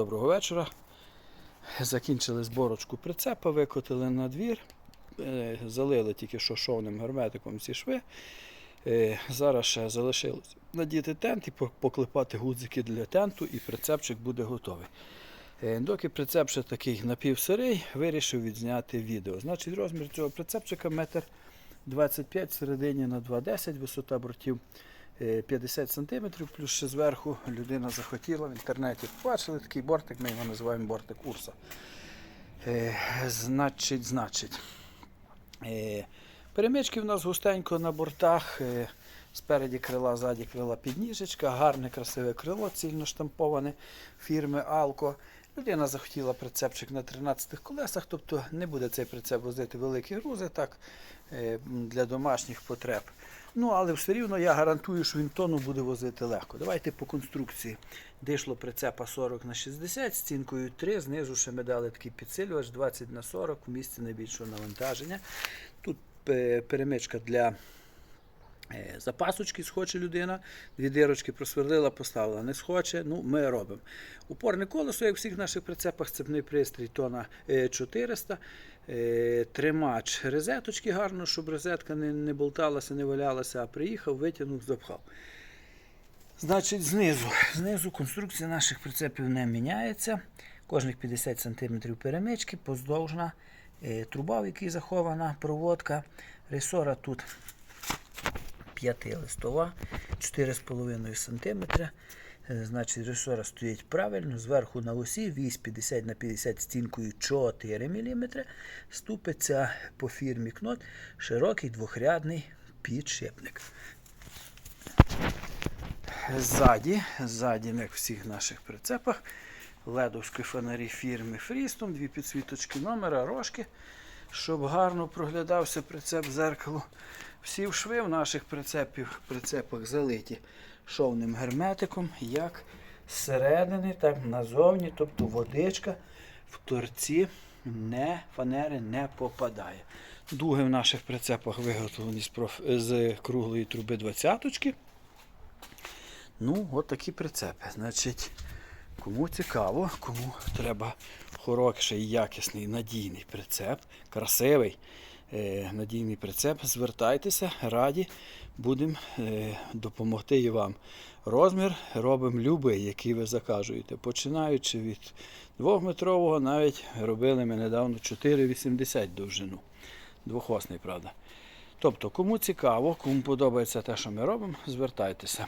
доброго вечора. Закінчили зборочку прицепа, викотили на двір, е, залили тільки що шовним герметиком всі шви. Е, Зараз ще залишилось надіти тент і поклепати гудзики для тенту, і прицепчик буде готовий. Е, Доки прицеп ще такий напівсирий, вирішив відзняти відео. Значить, розмір цього прицепчика метр 25 всередині на 2,10, висота бортів 50 см, плюс ще зверху людина захотіла в інтернеті. Побачили такий бортик, ми його називаємо бортик Урса. Е, Значить, значить. Е, Перемички в нас густенько на бортах. е, Спереді крила, ззаді крила підніжечка, гарне, красиве крило, цільно штамповане фірми Алко. Людина захотіла прицепчик на 13 колесах, тобто не буде цей прицеп возити великі грузи так, е, для домашніх потреб. Ну, але все рівно я гарантую, що він тонну буде возити легко. Давайте по конструкції. Дишло прицепа 40 на 60, стінкою 3, знизу ще ми дали такий підсилювач 20 на 40 в місці найбільшого навантаження. Тут е, перемичка для запасочки, схоче людина, дві дирочки просверлила, поставила, не схоче, ну ми робимо. Упорне колесо, як в всіх наших прицепах, цепний пристрій тона е, 400. Е, Тримач розеточки гарно, щоб розетка не, не болталася, не валялася, а приїхав, витягнув, запхав. Значить, знизу. Знизу конструкція наших прицепів не міняється. Кожних 50 см перемички, поздовжна е, труба, в якій захована проводка. Ресора тут 5 листова, 4,5 см. Значить, ресора стоїть правильно, зверху на осі, вісь 50 на 50 стінкою 4 мм. Ступиться по фірмі кнот широкий двохрядний підшипник. Ззаді, ззаді, як всіх наших прицепах, ледовські фонарі фірми Фрістом, дві підсвіточки номера, рожки, щоб гарно проглядався прицеп зеркало. Всі в шви в наших прицепів, прицепах залиті шовним герметиком, як зсередини, так назовні, тобто водичка в торці не, фанери не попадає. Дуги в наших прицепах виготовлені з, проф- з круглої труби двадцяточки. Ну, от такі прицепи. Значить, кому цікаво, кому треба хороший, якісний, надійний прицеп, красивий надійний прицеп, звертайтеся, раді будемо е, допомогти і вам. Розмір робимо любий, який ви закажуєте. Починаючи від 2-метрового, навіть робили ми недавно 4,80 довжину. Двохосний, правда. Тобто, кому цікаво, кому подобається те, що ми робимо, звертайтеся.